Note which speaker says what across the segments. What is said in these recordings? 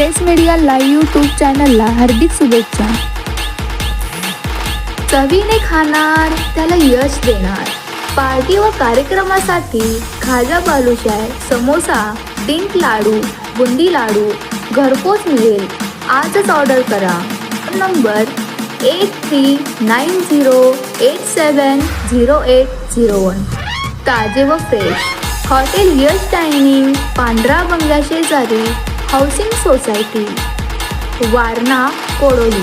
Speaker 1: Press media live YouTube चॅनलला हार्दिक शुभेच्छा. चवीने खाणार त्याला यश देणार. पार्टी व कार्यक्रमासाठी खाजा बालुशाय समोसा डिंक लाडू बुंदी लाडू घरपोच मिळेल. आजच ऑर्डर करा. Number eight three nine zero eight seven zero eight zero one. ताजे व फ्रेश. हॉटेल यश डायनिंग पांढरा बंगल्या शेजारी हाऊसिंग सोसायटी वारणा कोडोली.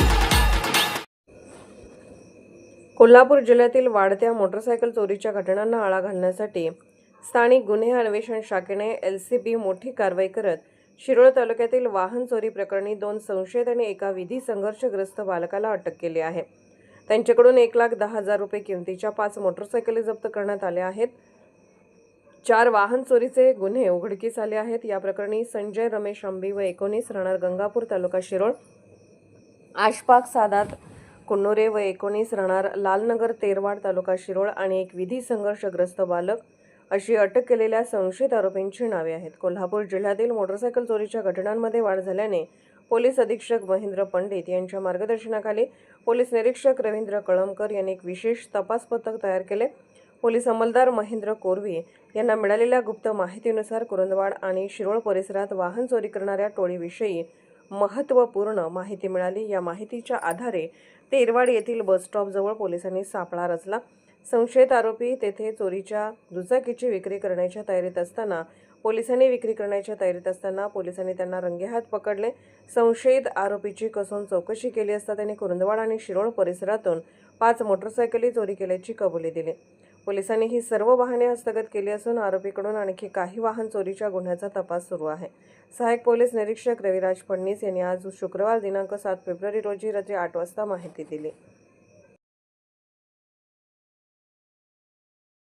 Speaker 2: कोल्हापूर जिल्ह्यातील वाढत्या मोटरसायकल चोरीच्या घटनांना आळा घालण्यासाठी स्थानिक गुन्हे अन्वेषण शाखेने एल सी बी मोठी कारवाई करत शिरोळ तालुक्यातील वाहन चोरी प्रकरणी दोन संशयित आणि एका विधी संघर्षग्रस्त बालकाला अटक केली आहे. त्यांच्याकडून एक लाख दहा हजार रुपये किमतीच्या पाच मोटरसायकली जप्त करण्यात आल्या आहेत. चार वाहन चोरीचे गुन्हे उघडकीस आले आहेत. या प्रकरणी संजय रमेश अंबी व एकोणीस राहणार गंगापूर तालुका शिरोळ आशपाक सादात कुन्नुरे व एकोणीस राहणार लालनगर तेरवाड तालुका शिरोळ आणि एक विधी संघर्षग्रस्त बालक अशी अटक केलेल्या संशयित आरोपींची नावे आहेत. कोल्हापूर जिल्ह्यातील मोटरसायकल चोरीच्या घटनांमध्ये वाढ झाल्याने पोलीस अधीक्षक महेंद्र पंडित यांच्या मार्गदर्शनाखाली पोलीस निरीक्षक रवींद्र कळमकर यांनी एक विशेष तपास पथक तयार केले. पोलीस अंमलदार महेंद्र कोरवी यांना मिळालेल्या गुप्त माहितीनुसार कुरुंदवाड आणि शिरोळ परिसरात वाहन चोरी करणाऱ्या टोळीविषयी महत्त्वपूर्ण माहिती मिळाली. या माहितीच्या आधारे तेरवाड येथील बसस्टॉपजवळ पोलिसांनी सापळा रचला. संशयित आरोपी तेथे चोरीच्या दुचाकीची विक्री करण्याच्या तयारीत असताना पोलिसांनी विक्री करण्याच्या तयारीत असताना पोलिसांनी त्यांना रंगेहात पकडले. संशयित आरोपीची कसून चौकशी केली असता त्यांनी कुरुंदवाड आणि शिरोळ परिसरातून पाच मोटरसायकली चोरी केल्याची कबुली दिली. पोलिसांनी ही सर्व वाहने हस्तगत केली असून आरोपीकडून आणखी काही वाहन चोरीच्या गुन्ह्याचा तपास सुरू आहे. सहाय्यक पोलीस निरीक्षक रविराज फडणीस यांनी आज शुक्रवार दिनांक सात फेब्रुवारी रोजी रात्री आठ वाजता माहिती दिली.